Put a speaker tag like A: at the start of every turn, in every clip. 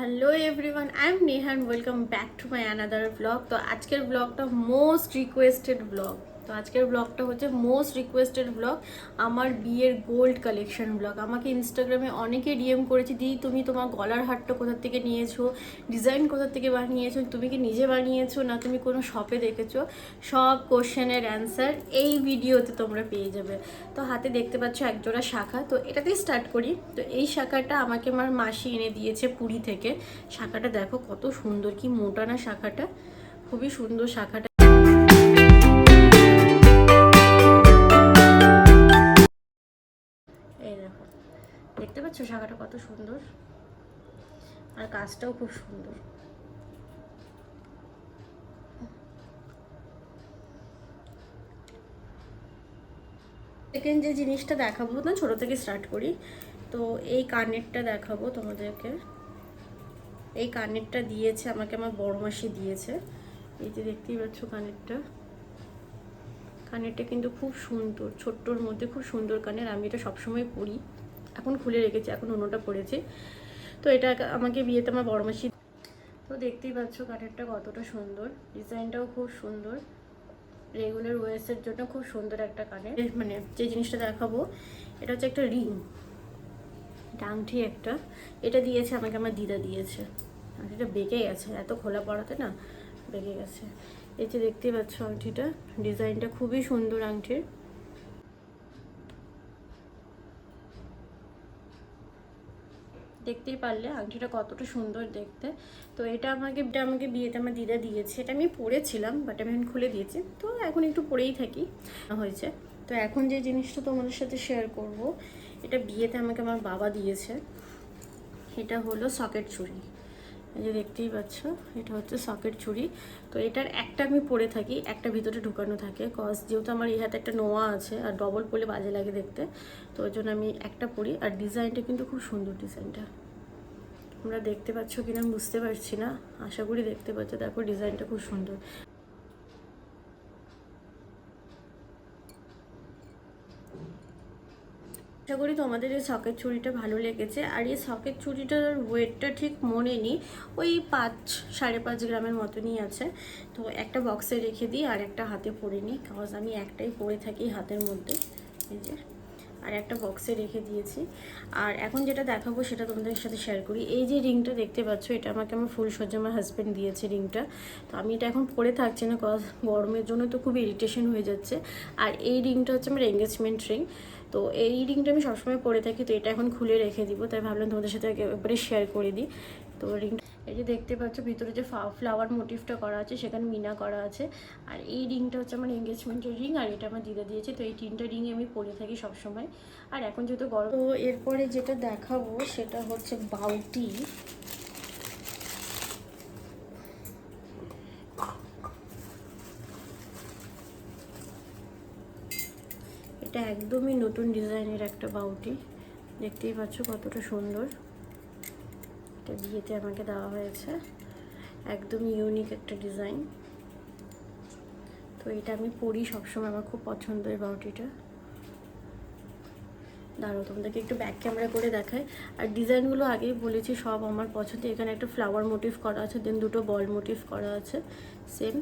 A: Hello everyone I am Nehan welcome back to my another blog তো আজকের ব্লগটা most requested blog তো আজকের ব্লগটা হচ্ছে মোস্ট রিকোয়েস্টেড ব্লগ আমার বিয়ের গোল্ড কালেকশন ব্লগ আমাকে ইনস্টাগ্রামে অনেকে ডিএম করেছে, দিদি, তুমি তোমার গলার হারটা কোথা থেকে নিয়েছো? ডিজাইন কোথা থেকে বানিয়েছো? তুমি কি নিজে বানিয়েছো না তুমি কোনো শপে দেখেছ? সব কোশ্চেনের অ্যান্সার এই ভিডিওতে তোমরা পেয়ে যাবে। তো হাতে দেখতে পাচ্ছ একজোড়া শাখা, তো এটাতেই স্টার্ট করি। তো এই শাখাটা আমাকে আমার মাসি এনে দিয়েছে পুরী থেকে। শাখাটা দেখো কত সুন্দর, কি মোটা না শাখাটা। খুবই সুন্দর শাখাটা। পাচ্ছ শাখাটা কত সুন্দর? আর কাজটাও খুব সুন্দর। সেকেন্ড যে জিনিসটা দেখাবো না, ছোটো থেকে স্টার্ট করি। তো এই কানেরটা দেখাবো তোমাদেরকে। এই কানেরটা দিয়েছে, আমাকে আমার বড় মাসি দিয়েছে। এই যে দেখতেই পাচ্ছ কানেরটা। কানেরটা কিন্তু খুব সুন্দর, ছোট্টর মধ্যে খুব সুন্দর কানের। আমি এটা সবসময় পরি। এখন খুলে রেখেছি, এখন অন্যটা পরেছি। তো এটা আমাকে বিয়েতে আমার বড় মাসি তো দেখতেই পাচ্ছ কানেরটা কতটা সুন্দর, ডিজাইনটাও খুব সুন্দর। রেগুলার ওয়েস্টের জন্য খুব সুন্দর একটা কানের। মানে যে জিনিসটা দেখাবো, এটা হচ্ছে একটা রিং। এটা আংটি একটা। এটা দিয়েছে আমাকে আমার দিদা দিয়েছে। আংটিটা বেঁকে গেছে, এত খোলা পড়াতে না, বেঁকে গেছে। এই যে দেখতেই পাচ্ছ আংটিটা, ডিজাইনটা খুবই সুন্দর আংটির। দেখতেই পারলে আংটিটা কতটা সুন্দর দেখতে। তো এটা আমাকে এটা আমাকে বিয়েতে আমার দিদা দিয়েছে। এটা আমি পরেছিলাম বাট আমি এখন খুলে দিয়েছি। তো এখন একটু পরেই থাকি, হয়েছে। তো এখন যে জিনিসটা তোমাদের সাথে শেয়ার করব, এটা বিয়েতে আমাকে আমার বাবা দিয়েছে। এটা হলো সকেট চুড়ি। এই যে দেখতেই পাচ্ছ, এটা হচ্ছে সকেট ছুরি। তো এটার একটা আমি পরে থাকি, একটা ভিতরে ঢুকানো থাকে। কজ যেহেতু আমার এই হাতে একটা নোয়া আছে আর ডবল পরলে বাজে লাগে দেখতে। তো ওই জন্য আমি একটা পরি। আর ডিজাইনটা কিন্তু খুব সুন্দর ডিজাইনটা। তোমরা দেখতে পাচ্ছ কিনা বুঝতে পারছি না। আশা করি দেখতে পাচ্ছ। দেখো, ডিজাইনটা খুব সুন্দর। করি তোমাদের এই সকেট চুড়িটা ভালো লেগেছে। আর এই সকেট চুড়িটার ওয়েটটা ঠিক মনে নেই, ওই পাঁচ, সাড়ে পাঁচ গ্রামের মতনই আছে। তো একটা বক্সে রেখে দিই আর একটা হাতে পরে নিই কজ আমি একটাই পরে থাকি হাতের মধ্যে। এই যে, আর একটা বক্সে রেখে দিয়েছি। আর এখন যেটা দেখাবো সেটা তোমাদের সাথে শেয়ার করি। এই যে রিংটা দেখতে পাচ্ছ, এটা আমাকে আমার ফুল ফুলসজ্জা আমার হাজব্যান্ড দিয়েছে রিংটা তো আমি এটা এখন পরে থাকছি না গরমের জন্য তো খুব ইরিটেশন হয়ে যাচ্ছে। আর এই রিংটা হচ্ছে আমার এঙ্গেজমেন্ট রিং তো এই রিংটা আমি সবসময় পরে থাকি, তো এটা এখন খুলে রেখে দিব। তাই ভাবলাম তোমাদের সাথে একবারে শেয়ার করে দিই। তো রিং এই যে দেখতে পাচ্ছ, ভিতরে যে ফ্লাওয়ার মোটিভটা করা আছে, সেখানে মিনা করা আছে। আর এই রিংটা হচ্ছে আমার এঙ্গেজমেন্টের রিং আর এটা আমার দিদা দিয়েছে। তো এই তিনটা রিং আমি পরে থাকি সবসময়। আর এখন যেহেতু গরম, তো এরপরে যেটা দেখাবো, সেটা হচ্ছে বাউটি এটা একদমই নতুন ডিজাইনের একটা বাউটি দেখতেই পাচ্ছ কতটা সুন্দর। এটা বিয়েতে আমাকে দেওয়া হয়েছে। একদম ইউনিক একটা ডিজাইন তো এটা আমি পরি সবসময় আমার খুব পছন্দ এই বাউটিটা দাঁড়ো তোমাদেরকে একটু ব্যাক ক্যামেরা করে দেখায় আর ডিজাইনগুলো আগেই বলেছি, সব আমার পছন্দ। এখানে একটা ফ্লাওয়ার মোটিভ করা আছে দেন দুটো বল মোটিভ করা আছে। সেম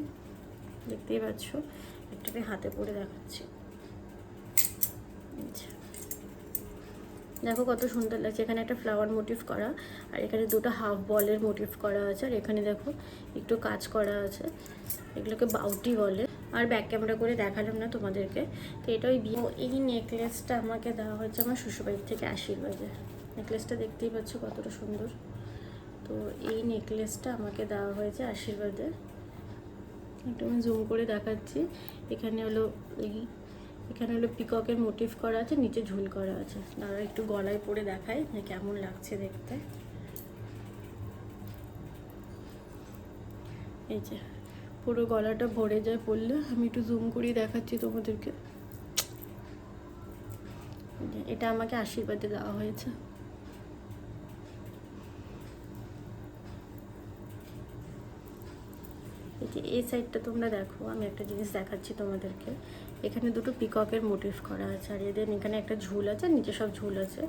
A: দেখতেই পাচ্ছ। একটাকে হাতে পরে দেখাচ্ছি। দেখো কত সুন্দর লাগছে। এখানে একটা ফ্লাওয়ার মোটিভ করা, আর এখানে দুটো হাফ বলের মোটিভ করা আছে, আর এখানে দেখো একটু কাজ করা আছে। এগুলোকে বাউটি বলে। আর ব্যাক ক্যামেরা করে দেখালাম না তোমাদেরকে। তো এটা ওই এই নেকলেসটা আমাকে দেওয়া হয়েছে আমার শ্বশুরবাড়ির থেকে আশীর্বাদে। নেকলেসটা দেখতেই পাচ্ছ কতটা সুন্দর। তো এই নেকলেসটা আমাকে দেওয়া হয়েছে আশীর্বাদে। একটু আমি জুম করে দেখাচ্ছি। এখানে হলো এই এখানে হলো পিককের মোটিভ করা আছে, নিচে ঝুল করা আছে। দাঁড়া একটু গলায় পরে দেখায় যে কেমন লাগছে দেখতে। এই যে, পুরো গলাটা ভরে যায় পড়লে। আমি একটু জুম করিয়ে দেখাচ্ছি তোমাদেরকে। এটা আমাকে আশীর্বাদে দেওয়া হয়েছে। যে এই সাইডটা তোমরা দেখো, আমি একটা জিনিস দেখাচ্ছি তোমাদেরকে। এখানে দুটো পিককের মোটিভ করা আছে, আর এদের এখানে একটা ঝুল আছে নিচে সব ঝুল আছে।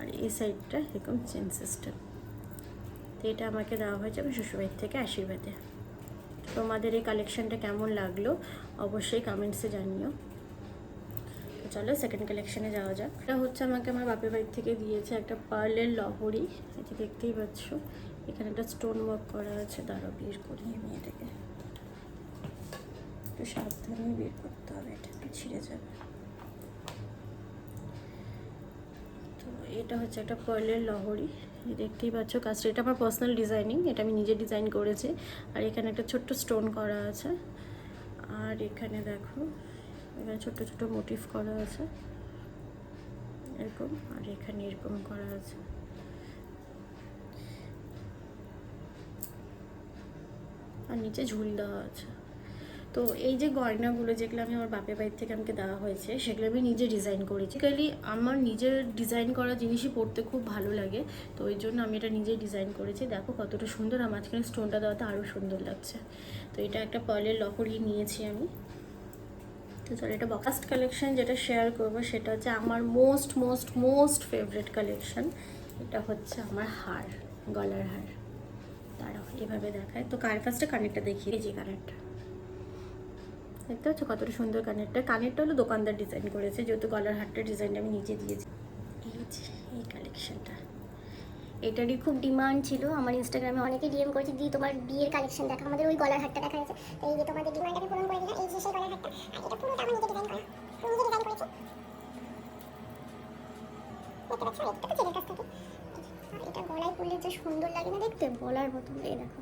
A: আর এই সাইডটা এরকম চেন সিস্টেম তো এটা আমাকে দেওয়া হয়েছে আমি শ্বশুরবাড়ির থেকে আশীর্বাদে। তোমাদের এই কালেকশনটা কেমন লাগল, অবশ্যই কমেন্টসে জানিও। চলো সেকেন্ড কালেকশানে যাওয়া যাক। এটা হচ্ছে আমাকে আমার বাপের বাড়ির থেকে দিয়েছে একটা পার্লের লহরি। এটা দেখতেই পাচ্ছ, এখানে একটা স্টোন ওয়ার্ক করা আছে, দাঁড়াও বের করি আমি এটাকে। একটু সাবধানে বের করতে হবে, এটা একটু ছিঁড়ে যাবে। তো এটা হচ্ছে একটা পার্লের লহরি দেখতেই পাচ্ছ কাজটা। এটা আমার পার্সোনাল ডিজাইনিং এটা আমি নিজে ডিজাইন করেছি। আর এখানে একটা ছোট্ট স্টোন করা আছে। আর এখানে দেখো, এখানে ছোট্ট ছোট্ট মোটিভ করা আছে। এরকম, আর এখানে এরকম করা আছে। আর নিচে ঝুল দেওয়া আছে। তো এই যে গয়নাগুলো যেগুলো আমি আমার বাপের বাড়ির থেকে আমাকে দেওয়া হয়েছে, সেগুলো আমি নিজে ডিজাইন করেছি। কালি আমার নিজের ডিজাইন করা জিনিসই পড়তে খুব ভালো লাগে, তো ওই জন্য আমি এটা নিজে ডিজাইন করেছি। দেখো কতটা সুন্দর, আমার মাঝখানে স্টোনটা দেওয়াতে আরও সুন্দর লাগছে। তো এটা একটা পার্লের লকড়ি নিয়েছি আমি। তো চলো এটা বকাস্ট কালেকশন যেটা শেয়ার করব সেটা হচ্ছে আমার most most most favourite collection এটা হচ্ছে আমার হার, গলার হার। দাঁড়াও, এভাবে দেখায়। তো কার ফার্স্টে কানেরটা দেখি এই যে কানেরটা। দেখতে পাচ্ছ কতটা সুন্দর কানেরটা। কানেরটা হলো দোকানদার ডিজাইন করেছে, যেহেতু গলার হারটার ডিজাইনটা আমি নিজে দিয়েছি। এই যে এই কালেকশনটা
B: এটারই খুব ডিমান্ড ছিল। আমার ইনস্টাগ্রামে অনেকে ডিএম করেছে দি তোমার বিয়ের কালেকশন দেখা, আমাদের ওই গলার হারটা দেখা তো এই যে তোমাদের ডিমান্ড আমি পূরণ করে দিলাম, এই যে সেই গলার হারটা। আর এটা পুরোটা আমার নিজে ডিজাইন করা আমি নিজে ডিজাইন করেছি। দেখতে পাচ্ছ? এটা তো ছেলের কাছ থেকে। এটা গলায় পরলে যে সুন্দর লাগে না, দেখতে বলার মতো, এই দেখো।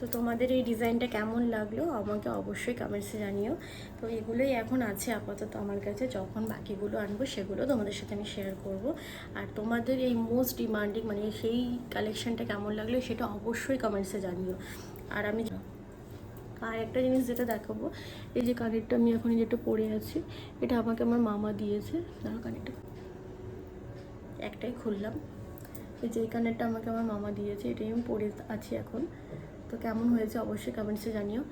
A: তো তোমাদের এই ডিজাইনটা কেমন লাগল আমাকে অবশ্যই কমেন্টসে জানিও। তো এগুলোই এখন আছে আপাতত আমার কাছে। যখন বাকিগুলো আনব সেগুলো তোমাদের সাথে আমি শেয়ার করব। আর তোমাদের এই মোস্ট ডিমান্ডিং মানে সেই কালেকশনটা কেমন লাগল সেটা অবশ্যই কমেন্টসে জানিও। আর আমি আর একটা জিনিস যেটা দেখাবো, এই যে কানেরটা আমি এখন যেটা পরে আছি, এটা আমাকে আমার মামা দিয়েছে। দাঁড়া কানেরটা। একটাই খুললাম। এই যে কানেরটা আমাকে আমার মামা দিয়েছে, এটাই আমি পরে আছি এখন। তো কেমন হয়েছে অবশ্যই কমেন্টসে জানিও।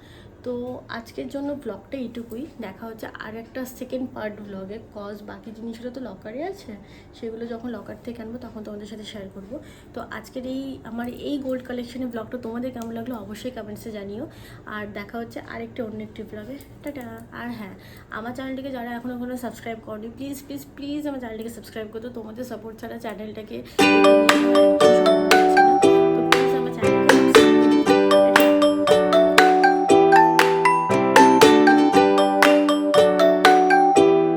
A: তো আজকের জন্য ব্লগটা এইটুকুই। দেখা হচ্ছে আর একটা সেকেন্ড পার্ট ব্লগে কজ বাকি জিনিসগুলো তো লকারে আছে। সেগুলো যখন লকার থেকে আনব তখন তোমাদের সাথে শেয়ার করব। তো আজকের এই আমার এই গোল্ড কালেকশনের ব্লগটা তোমাদের কেমন লাগল অবশ্যই কমেন্টসে জানিও। আর দেখা হচ্ছে আরেকটা অন্য একটি ব্লগে টাটা। আর হ্যাঁ আমার চ্যানেলটিকে যারা এখনও এখনও সাবস্ক্রাইব করেনি প্লিজ প্লিজ প্লিজ আমার চ্যানেলটিকে সাবস্ক্রাইব করতো তোমাদের সাপোর্ট ছাড়া চ্যানেলটাকে